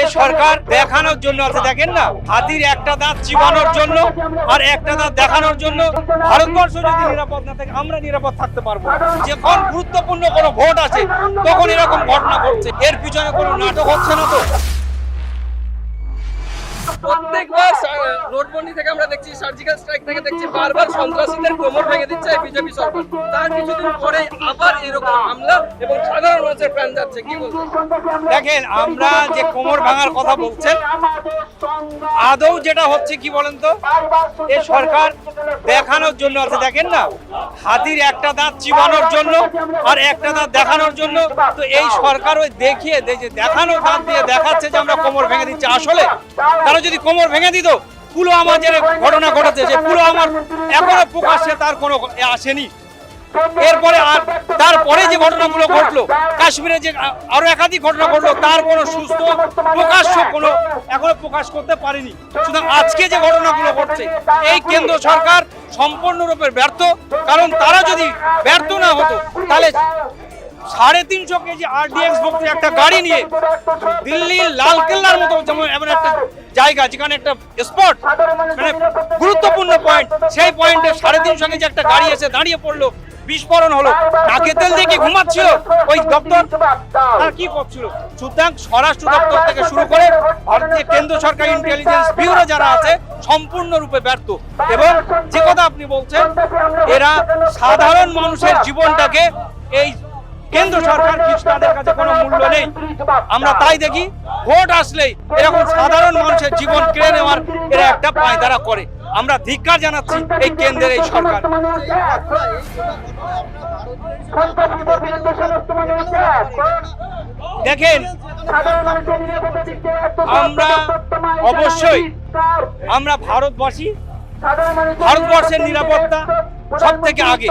এ সরকার দেখানোর জন্য আছে দেখেন না, হাতির একটা দাঁত চিবানোর জন্য আর একটা দাঁত দেখানোর জন্য ভারতবর্ষ যদি নিরাপদ না থাকে, আমরা নিরাপদ থাকতে পারব যখন গুরুত্বপূর্ণ কোনো ভোট আছে তখন এরকম ঘটনা ঘটছে। এর পিছনে কোনো নাটক নোটবন্দি থেকে আমরা দেখছি সার্জিক্যাল স্ট্রাইক থেকে দেখছি, বারবার সন্ত্রাসীদের কোমর ভেঙে দিচ্ছে বিজেপি সরকার। তার কিছুদিন পরে আবার এরকম হামলা এবং সাধারণ মানুষের প্রাণ যাচ্ছে, কি বলব দেখেন, আমরা যে কোমর ভাঙার কথা বলছেন, আদৌ যেটা হচ্ছে কি বলেন তো? এ সরকার দেখানোর জন্য আছে, দেখেন না? হাতির একটা দাঁত চিবানোর জন্য আর একটা দাঁত দেখানোর জন্য। তো এই সরকার ওই দেখিয়ে দে- যে দাঁত দিয়ে দেখাচ্ছে যে আমরা কোমর ভেঙে দিচ্ছি। আসলে তারা যদি কোমর ভেঙে দিত পুলওয়ামা যে ঘটনা ঘটেছে, যে পুলওয়ামার এখনও প্রকাশ্যে তার কোনো আসেনি। এরপরে আর তারপরে যে ঘটনাগুলো ঘটলো, কাশ্মীরে যে আরও একাধিক ঘটনা ঘটলো, তার কোনো সুস্থ প্রকাশ্য কোনো এখনও প্রকাশ করতে পারেনি। সুতরাং আজকে যে ঘটনাগুলো ঘটছে, এই কেন্দ্র সরকার সম্পূর্ণরূপে ব্যর্থ, কারণ তারা যদি ব্যর্থ না হতো, তাহলে সাড়ে তিনশো কেজি আরডিএক্স ভক্তি একটা গাড়ি নিয়ে দিল্লির লালকেল্লার মতো যেমন এমন একটা জায়গা, যেখানে একটা স্পট মানে গুরুত্বপূর্ণ পয়েন্ট সেই পয়েন্টে সাড়ে তিনশো কেজি একটা গাড়ি এসে দাঁড়িয়ে পড়ল, বিস্ফোরণ হলো। নাকে তেল দিয়ে কি ঘুমাচ্ছিল? ওই দপ্তর? আর কি করছিল সুতরাং স্বরাষ্ট্র দপ্তর থেকে শুরু করে ভারতীয় কেন্দ্র সরকার ইন্টেলিজেন্স ব্যুরো যারা আছে, সম্পূর্ণরূপে ব্যর্থ। এবং যে কথা আপনি বলছেন, এরা সাধারণ মানুষের জীবনটাকে এই কেন্দ্র সরকার কিছু তাদের কাছে কোনো মূল্য নেই। আমরা তাই দেখি, ভোট আসলেই এরকম সাধারণ মানুষের জীবন কেড়ে নেওয়ার এরা একটা পায়দারা করে। আমরা ধিক্কার জানাচ্ছি এই কেন্দ্রের এই সরকার। দেখেন, আমরা অবশ্যই, আমরা ভারতবাসী, ভারতবর্ষের নিরাপত্তা সব থেকে আগে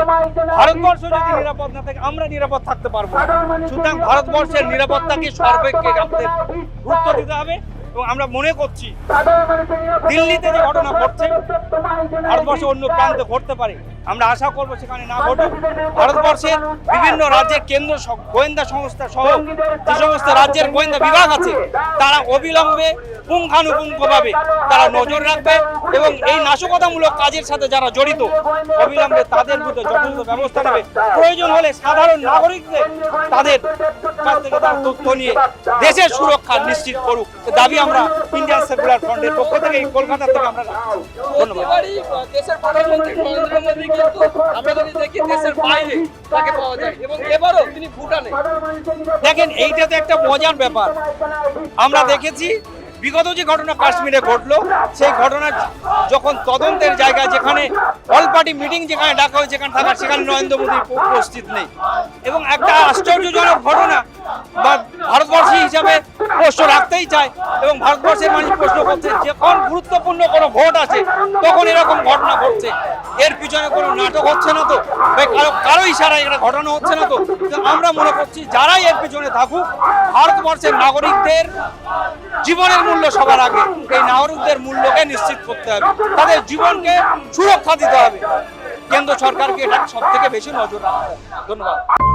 ভারতবর্ষ যদি নিরাপদ না থাকে আমরা নিরাপদ থাকতে পারব সুতরাং ভারতবর্ষের নিরাপত্তাকে সর্বেক্ষে আমাদের গুরুত্ব দিতে হবে এবং আমরা মনে করছি দিল্লিতে যে ঘটনা ঘটছে ভারতবর্ষে অন্য প্রান্তে ঘটতে পারে। আমরা আশা করব সেখানে না ঘটুক। ভারতবর্ষের বিভিন্ন রাজ্যের কেন্দ্র গোয়েন্দা সংস্থা সহ যে সমস্ত রাজ্যের গোয়েন্দা বিভাগ আছে তারা অবিলম্বে পুঙ্খানুপুঙ্খভাবে তারা নজর রাখবে এবং এই নাশকতামূলক কাজের সাথে যারা জড়িত অবিলম্বে তাদের বিরুদ্ধে যথাযথ ব্যবস্থা নেবে। প্রয়োজন হলে সাধারণ নাগরিকদের তাদের কাছ থেকে তার তথ্য নিয়ে দেশের সুরক্ষা নিশ্চিত করুক। দাবি আমরা ইন্ডিয়ান সেকুলার ফ্রন্টের পক্ষ থেকে এই কলকাতা থেকে আমরা ধন্যবাদ। দেশের প্রধানমন্ত্রী নরেন্দ্র মোদী কিন্তু আমরা যদি দেখি দেশের বাইরে তাকে পাওয়া যায় এবং এবারও তিনি ভুটানে। দেখেন এইটা তো একটা মজার ব্যাপার। আমরা দেখেছি বিগত যে ঘটনা কাশ্মীরে ঘটলো, সেই ঘটনা যখন তদন্তের জায়গায় যেখানে অল পার্টি মিটিং যেখানে ডাকা হয় যেখানে থাকার, সেখানে নরেন্দ্র মোদী উপ- উপস্থিত নেই। এবং একটা আশ্চর্যজনক ঘটনা বা ভারতবর্ষী হিসাবে প্রশ্ন রাখতেই চায় এবং ভারতবর্ষের মানুষ প্রশ্ন করছে, যখন গুরুত্বপূর্ণ কোনো ভোট আছে তখন এরকম ঘটনা ঘটছে। এর পিছনে কোনো নাটক হচ্ছে না তো? কারও কারও ইশারায় এটা ঘটানো হচ্ছে না তো? আমরা মনে করছি যারাই এর পিছনে থাকুক, ভারতবর্ষের নাগরিকদের জীবনের মূল্য সবার আগে। এই নাগরিকদের মূল্যকে নিশ্চিত করতে হবে। তাদের জীবনকে সুরক্ষা দিতে হবে। কেন্দ্র সরকারকে এটা সব থেকে বেশি নজর রাখতে হবে। ধন্যবাদ।